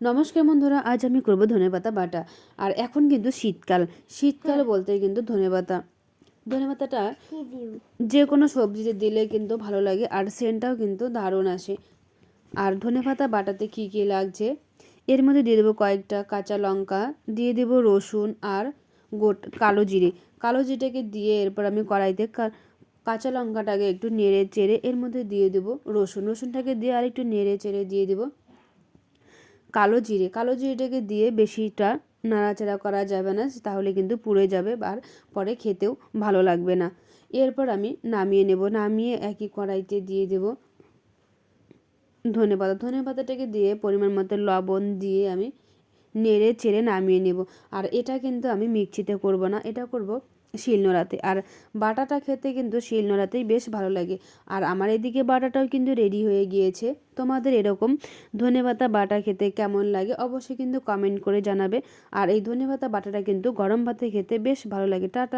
নমস্কার বন্ধুরা আজ আমি করব ধনেপাতা বাটা। আর এখন কিন্তু শীতকাল। শীতকাল বলতে কিন্তু ধনেপাতা। ধনেপাতাটা যে কোনো সবজিতে দিলে কিন্তু ভালো লাগে আর সেন্টটাও কিন্তু দারুণ আসে। আর ধনেপাতা বাটাতে কী কী লাগছে? এর মধ্যে দিয়ে দেবো কয়েকটা কাঁচা লঙ্কা দিয়ে দেবো রসুন আর গোট কালো জিরে। কালো জিরেটাকে দিয়ে এরপর আমি কড়াইতে কাঁচা লঙ্কাটাকে একটু নেড়ে চেড়ে এর মধ্যে দিয়ে দেবো রসুন। রসুনটাকে দিয়ে আর একটু নেড়ে চেড়ে দিয়ে দেবো। কালো জিরে, কালো জিরেটাকে দিয়ে বেশিটা নাড়াচাড়া করা যাবে না, তাহলে কিন্তু পুড়ে যাবে আর পরে খেতেও ভালো লাগবে না। এরপর আমি নামিয়ে নেব, নামিয়ে একই কড়াইতে দিয়ে দেব ধনে পাতা। ধনে পাতাটাকে দিয়ে পরিমাণ মতো লবণ দিয়ে আমি নেড়ে চেড়ে নামিয়ে নেব। আর এটা কিন্তু আমি মিক্সিতে করব না, এটা করব শিলনোড়াতে। আর বাটাটা খেতে কিন্তু শিলনোড়াতেই বেশ ভালো লাগে। আর আমার এদিকে বাটাটাও কিন্তু রেডি হয়ে গিয়েছে। তোমাদের এরকম ধনেপাতা বাটা খেতে কেমন লাগে অবশ্যই কিন্তু কমেন্ট করে জানাবে। আর এই ধনেপাতা বাটাটা কিন্তু গরম ভাতে খেতে বেশ ভালো লাগে। টাটা।